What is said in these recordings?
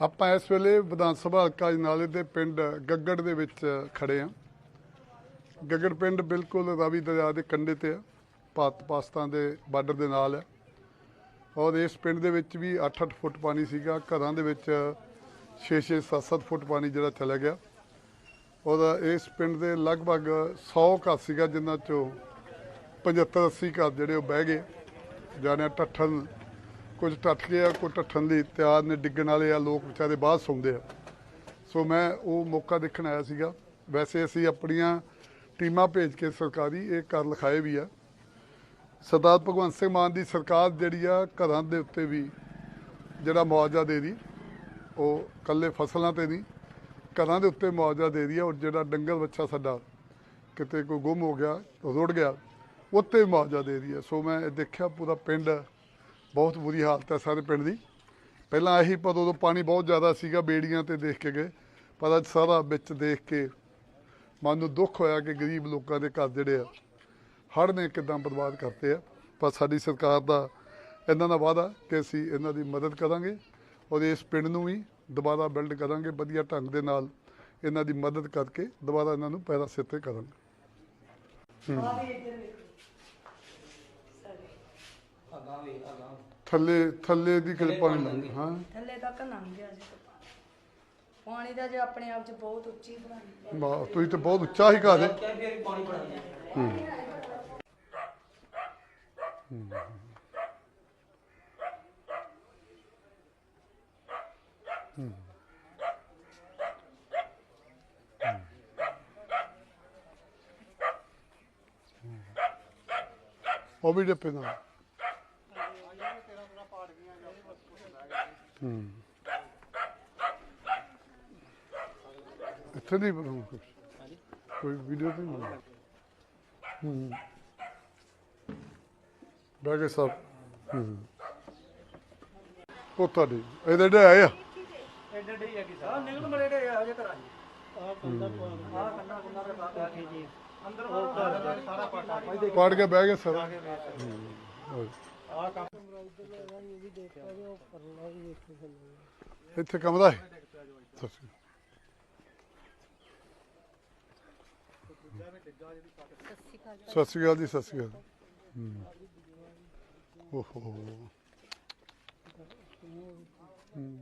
ਆਪਾਂ ਇਸ ਵੇਲੇ ਵਿਧਾਨ ਸਭਾ ਹਲਕਾ ਜਨਾਲੇ ਦੇ ਪਿੰਡ ਗੱਗੜ ਦੇ ਵਿੱਚ ਖੜੇ ਹਾਂ ਗੱਗੜ ਪਿੰਡ ਬਿਲਕੁਲ ਰਾਵੀ ਦਰਿਆ ਦੇ ਕੰਢੇ ਤੇ ਆ। ਭਾਰਤ ਪਾਕਿਸਤਾਨ ਦੇ ਬਾਰਡਰ ਦੇ ਨਾਲ ਹੈ ਔਰ ਇਸ ਪਿੰਡ ਦੇ ਵਿੱਚ ਵੀ 8-8 ਫੁੱਟ ਪਾਣੀ ਸੀਗਾ। ਘਰਾਂ ਦੇ ਵਿੱਚ 6-6 7-7 ਫੁੱਟ ਪਾਣੀ ਜਿਹੜਾ ਚਲਾ ਗਿਆ। ਔਰ ਇਸ ਪਿੰਡ ਦੇ ਲਗਭਗ 100 ਘਰ ਸੀਗਾ ਜਿਨ੍ਹਾਂ ਚੋਂ 75-80 ਘਰ ਜਿਹੜੇ ਉਹ ਬਹਿ ਗਏ। ਜਾਣਿਆ ਟੱਠਣ ਕੁਝ ਟੱਠ ਕੇ ਆ ਕੋਈ ਟੱਠਣ ਲਈ ਤਿਆਰ ਨੇ, ਡਿੱਗਣ ਵਾਲੇ ਆ, ਲੋਕ ਵਿਚਾਰੇ ਬਾਹਰ ਸੌਂਦੇ ਆ। ਸੋ ਮੈਂ ਉਹ ਮੌਕਾ ਦੇਖਣ ਆਇਆ ਸੀਗਾ। ਵੈਸੇ ਅਸੀਂ ਆਪਣੀਆਂ ਟੀਮਾਂ ਭੇਜ ਕੇ ਸਰਕਾਰੀ ਇਹ ਕਰ ਲਿਖਾਏ ਵੀ ਆ। ਸਰਦਾਰ ਭਗਵੰਤ ਸਿੰਘ ਮਾਨ ਦੀ ਸਰਕਾਰ ਜਿਹੜੀ ਆ ਘਰਾਂ ਦੇ ਉੱਤੇ ਵੀ ਜਿਹੜਾ ਮੁਆਵਜ਼ਾ ਦੇ ਰਹੀ, ਉਹ ਕੱਲੇ ਫਸਲਾਂ ਤੇ ਨਹੀਂ, ਘਰਾਂ ਦੇ ਉੱਤੇ ਮੁਆਵਜ਼ਾ ਦੇ ਰਹੀ ਆ ਔਰ ਜਿਹੜਾ ਡੰਗਰ ਬੱਚਾ ਸਾਡਾ ਕਿਤੇ ਕੋਈ ਗੁੰਮ ਹੋ ਗਿਆ, ਰੁੜ ਗਿਆ, ਉੱਤੇ ਮੁਆਵਜ਼ਾ ਦੇ ਰਹੀ ਹੈ ਸੋ ਮੈਂ ਇਹ ਦੇਖਿਆ, ਪੂਰਾ ਪਿੰਡ ਬਹੁਤ ਬੁਰੀ ਹਾਲਤ ਹੈ ਸਾਰੇ ਪਿੰਡ ਦੀ। ਪਹਿਲਾਂ ਇਹੀ ਪਰ ਉਦੋਂ ਪਾਣੀ ਬਹੁਤ ਜ਼ਿਆਦਾ ਸੀਗਾ ਬੇੜੀਆਂ ਤੇ ਦੇਖ ਕੇ ਗਏ, ਪਰ ਅੱਜ ਸਾਰਾ ਵਿੱਚ ਦੇਖ ਕੇ ਮਨ ਨੂੰ ਦੁੱਖ ਹੋਇਆ ਕਿ ਗਰੀਬ ਲੋਕਾਂ ਦੇ ਘਰ ਜਿਹੜੇ ਆ, ਹੜ੍ਹ ਨੇ ਕਿਦਾਂ ਬਰਬਾਦ ਕਰਤੇ ਆ। ਪਰ ਸਾਡੀ ਸਰਕਾਰ ਦਾ ਇਹਨਾਂ ਦਾ ਵਾਅਦਾ ਕਿ ਅਸੀਂ ਇਹਨਾਂ ਦੀ ਮਦਦ ਕਰਾਂਗੇ ਔਰ ਇਸ ਪਿੰਡ ਨੂੰ ਵੀ ਦੁਬਾਰਾ ਬਿਲਡ ਕਰਾਂਗੇ, ਵਧੀਆ ਢੰਗ ਦੇ ਨਾਲ ਇਹਨਾਂ ਦੀ ਮਦਦ ਕਰਕੇ ਦੁਬਾਰਾ ਇਹਨਾਂ ਨੂੰ ਪੈਰਾਂ ਕਰਾਂਗੇ ਥੱਲੇ ਥੱਲੇ ਦੀ ਪਾਣੀ ਲੰਘ ਹਾਂ। ਥੱਲੇ ਤੱਕ ਲੰਘ ਗਿਆ ਜੀ ਪਾਣੀ। ਦਾ ਜੇ ਆਪਣੇ ਆਪ ਚ ਬਹੁਤ ਉੱਚੀ ਬਣਾਈ ਵਾਹ, ਤੁਸੀਂ ਤਾਂ ਬਹੁਤ ਉੱਚਾ ਹੀ ਘਰ ਹੈ। ਉਹ ਵੀ ਡੱਪੇ ਨਾਲ। ਇੱਥੇ ਨਹੀਂ ਬਣਾਉਂ ਕੁਛ। ਕੋਈ ਵੀਡੀਓ ਨਹੀਂ ਬਣਾਉਂ ਹੂੰ। ਬੈਗੇ ਸਭ। ਹੂੰ। ਉਹ ਤੁਹਾਡੀ ਇਹਦੇ ਡੇ ਆਏ ਆ? ਐਡੇ ਡੇ ਹੈਗੀ ਸਾਹਿਬ ਨਿਕਲ ਮਲੇ ਡੇ ਆ ਜੇ। ਕਰਾਂ ਆ ਆ ਕੰਨਾ ਕੰਨਾ ਦੇ ਬਾਹਰ ਜੀ। ਅੰਦਰ ਘਰ ਸਾਰਾ ਪਾਟਾ। ਪੜ ਕੇ ਬਹਿ ਗਏ ਸਰ। ਆ ਕੰਮ ਇੱਥੇ ਕਮਰਾ ਹੈ? ਸਤਿ ਸ਼੍ਰੀ ਅਕਾਲ। ਸਤਿ ਸ਼੍ਰੀ ਅਕਾਲ ਜੀ ਸਤਿ ਸ਼੍ਰੀ ਅਕਾਲ। ਹੂੰ। ਓਹੋ ਹੂੰ,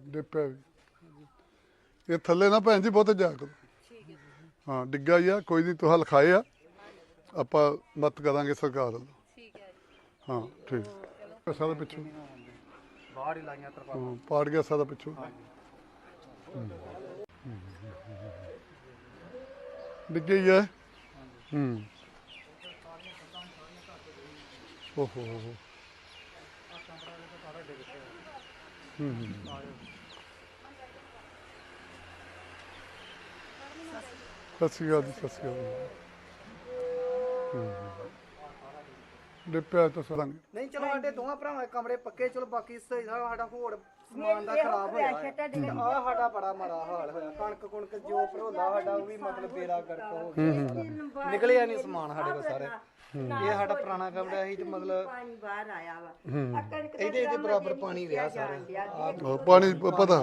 ਡਿੱਪਿਆ ਵੀ। ਇਹ ਥੱਲੇ ਨਾ ਭੈਣ ਜੀ ਬਹੁਤ ਜਾ ਕਰੋ। ਹਾਂ ਡਿੱਗਾ ਹੀ ਆ ਕੋਈ ਨਹੀਂ ਤੁਹਾਂ ਲਿਖਾਏ ਆ। ਆਪਾਂ ਮਤ ਕਰਾਂਗੇ ਸਰਕਾਰ ਵੱਲੋਂ। ਠੀਕ ਹੈ ਹਾਂ ਠੀਕ। ਸਾਰਾ ਪਿੱਛੋਂ। ਬਾਹਰ ਹੀ ਲਾਈਆਂ ਤਰਪਾ ਹਾਂ, ਪਾੜ ਗਿਆ ਸਾਰਾ ਪਿੱਛੋਂ। ਡਿੱਗੇ ਹੀ। ਹੈ ਹੂੰ। ਓਹੋ ਹੋ ਹੋ। ਹੂੰ ਹੂੰ। ਸਤਿ ਸ਼੍ਰੀ ਅਕਾਲ ਜੀ ਸਤਿ ਸ਼੍ਰੀ ਅਕਾਲ। ਹੂੰ। ਡਿੱਪਿਆ ਤਾਂ ਸਾਰਾ ਨਹੀਂ ਚਲੋ ਸਾਡੇ ਦੋਵਾਂ ਭਰਾਵਾਂ ਦੇ ਕਮਰੇ ਪੱਕੇ ਚਲੋ ਬਾਕੀ ਸਹੀ ਸਾਰਾ ਸਾਡਾ ਹੋਰ ਸਮਾਨ ਦਾ ਖਰਾਬ ਹੋਇਆ ਆ ਸਾਡਾ ਬੜਾ ਮਾੜਾ ਹਾਲ ਹੋਇਆ। ਕਣਕ ਕੁਣਕ ਜੋ ਭਰੋਲਾ ਸਾਡਾ ਉਹ ਵੀ ਮਤਲਬ ਬੇੜਾ ਗਰਕ ਹੋ ਗਿਆ ਸਾਰਾ। ਨਿਕਲਿਆ ਨਹੀਂ ਸਮਾਨ ਸਾਡੇ ਕੋਲ ਸਾਰੇ। ਇਹ ਸਾਡਾ ਪੁਰਾਣਾ ਕਮਰਾ ਸੀ ਤੇ ਮਤਲਬ ਪਾਣੀ ਬਾਹਰ ਆਇਆ ਵਾ। ਇਹਦੇ ਇਹਦੇ ਬਰਾਬਰ ਪਾਣੀ ਰਿਹਾ ਸਾਰੇ। ਆਹ ਹਾਂ, ਪਾਣੀ ਪ- ਪਤਾ।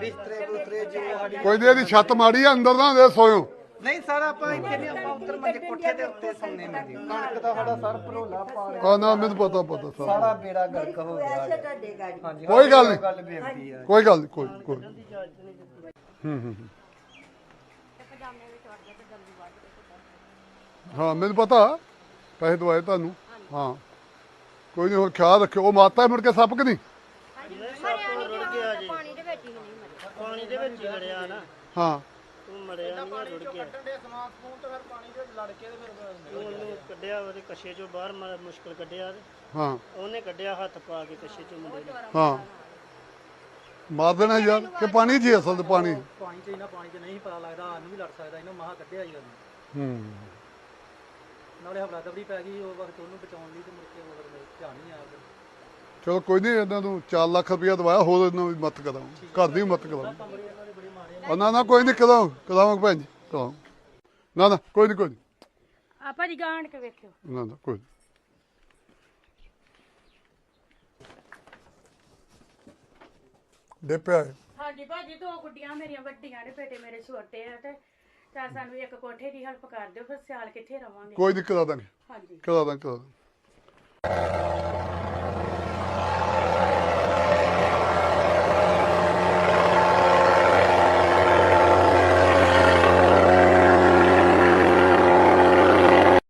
ਬਿਸਤਰੇ ਬੁਸਤਰੇ ਜੋ ਸਾਡੀ ਕੋਈ ਨਹੀਂ ਇਹਦੀ ਛੱਤ ਮਾੜੀ ਆ ਅੰਦਰ ਨਾ ਦੇ ਸੋਇਓ। ਨਹੀਂ ਸਾਰਾ ਆਪਾਂ ਇੱਥੇ ਨਹੀਂ ਆਪਾਂ ਉੱਤਰ ਮੰਜੇ ਕੋਠੇ ਦੇ ਉੱਤੇ ਸੌਂਦੇ ਨੇ ਜੀ। ਕਣਕ ਦਾ ਸਾਡਾ ਸਰ ਭਰੋਲਾ ਪਾਣੀ। ਆ? ਨਾ ਮੈਨੂੰ ਪਤਾ ਪਤਾ ਸਾਰਾ। ਸਾਰਾ ਬੇੜਾ ਗਰਕ ਹੋ ਗਿਆ ਪੈਸੇ ਤੁਹਾਡੇ ਗਾੜੀ। ਹਾਂਜੀ ਕੋਈ ਗੱਲ ਨਹੀਂ। ਗੱਲ ਬੇਨਤੀ ਆ। ਕੋਈ ਗੱਲ ਨਹੀਂ ਕੋਈ ਕੋਈ ਹੂੰ ਹੂੰ ਹੂੰ। ਹਾਂ ਮੈਨੂੰ ਪਤਾ। ਪੈਸੇ ਦਵਾਏ ਤੁਹਾਨੂੰ। ਹਾਂ। ਕੋਈ ਨਹੀਂ ਹੋਰ ਖਿਆਲ ਰੱਖਿਓ। ਉਹ ਮਾਤਾ ਮੁੜ ਕੇ ਸੱਪ ਕਿ ਨਹੀਂ? ਪਾਣੀ ਦੇ ਵਿੱਚ ਹੀ ਨਹੀਂ ਮਰਿਆ। ਪਾਣੀ ਦੇ ਵਿੱਚ ਹੀ ਮਰਿਆ ਨਾ। ਹਾਂ। ਮਰਿਆ ਨਹੀਂ ਰੁੜ ਗਿਆ। ਕੱਢਣ ਦੇ ਸਮਾਨ ਸਮੂਨ ਤੇ ਫਿਰ ਪਾਣੀ ਦੇ ਲੜ ਕੇ ਤੇ ਫਿਰ ਉਹਨੂੰ ਕੱਢਿਆ ਉਹਦੇ ਕਸ਼ੇ ਚੋਂ ਬਾਹਰ ਮ- ਮੁਸ਼ਕਲ ਕੱਢਿਆ ਤੇ ਹਾਂ। ਉਹਨੇ ਕੱਢਿਆ ਹੱਥ ਪਾ ਕੇ ਕਸ਼ੇ ਚੋਂ ਮੁੰਡੇ ਨੇ। ਹਾਂ। ਮਾਰ ਦੇਣਾ ਯਾਰ ਕਿ ਪਾਣੀ ਜੀ ਅਸਲ ਤੇ ਪਾਣੀ? ਪਾਣੀ ਚ ਇਹਨਾਂ ਪਾਣੀ ਚ ਨਹੀਂ ਪਤਾ ਲੱਗਦਾ ਸਾਨੂੰ ਵੀ ਲੜ ਸਕਦਾ ਇਹਨਾਂ ਮਹਾ ਕੱਢਿਆ ਜੀ ਉਹਨੂੰ। ਹੂੰ। ਨਾਲੇ ਹਵਲਾ ਦਬੜੀ ਪੈ ਗਈ ਉਹ ਵਕਤ ਉਹਨੂੰ ਬਚਾਉਣ ਲਈ ਤੇ ਮੁੜ ਕੇ ਮਗਰ ਮੇਰੇ ਧਿਆਨ ਨਹੀਂ ਆਇਆ ਫਿਰ। ਚਲੋ ਕੋਈ ਨਹੀਂ ਇਹਨਾਂ ਨੂੰ 4 ਲੱਖ ਰੁਪਇਆ ਦਵਾਇਆ ਹੋਰ ਇਹਨਾਂ ਦੀ ਮਤ ਕਰਾਂਗੇ। ਘਰ ਦੀ ਵੀ ਮਤ ਨਾ ਨਾ ਕੋਈ ਨਹੀਂ ਕਰਾਂਗੇ ਕਰਾਵਾਂਗੇ ਭੈਣ ਜੀ? ਕਰਾਵਾਂਗੇ ਨਾ ਨਾ ਕੋਈ ਨਹੀਂ ਕੋਈ ਨਹੀਂ ਆਪਾਂ ਜੀ ਗਾਂਢ ਕੇ ਵੇਖਿਓ। ਨਾ ਨਾ ਕੋਈ ਨੀ। ਡਿੱਪਿਆ ਹੈ ਹਾਂਜੀ ਭਾਜੀ ਦੋ ਗੁੱਡੀਆਂ ਮੇਰੀਆਂ ਵੱਡੀਆਂ ਨੇ ਬੇਟੇ ਮੇਰੇ ਛੋਟੇ ਆ ਤੇ ਤਾਂ ਸਾਨੂੰ ਇੱਕ ਕੋਠੇ ਦੀ ਹੈਲਪ ਕਰ ਦਿਓ ਫਿਰ ਸਿਆਲ ਕਿੱਥੇ ਰਵਾਂਗੇ? ਕੋਈ ਨਹੀਂ ਕਰਾ ਦਾਂਗੇ। ਹਾਂਜੀ। ਕਰਾ ਦਾਂਗੇ ਕਰਾ ਦਾਂਗੇ।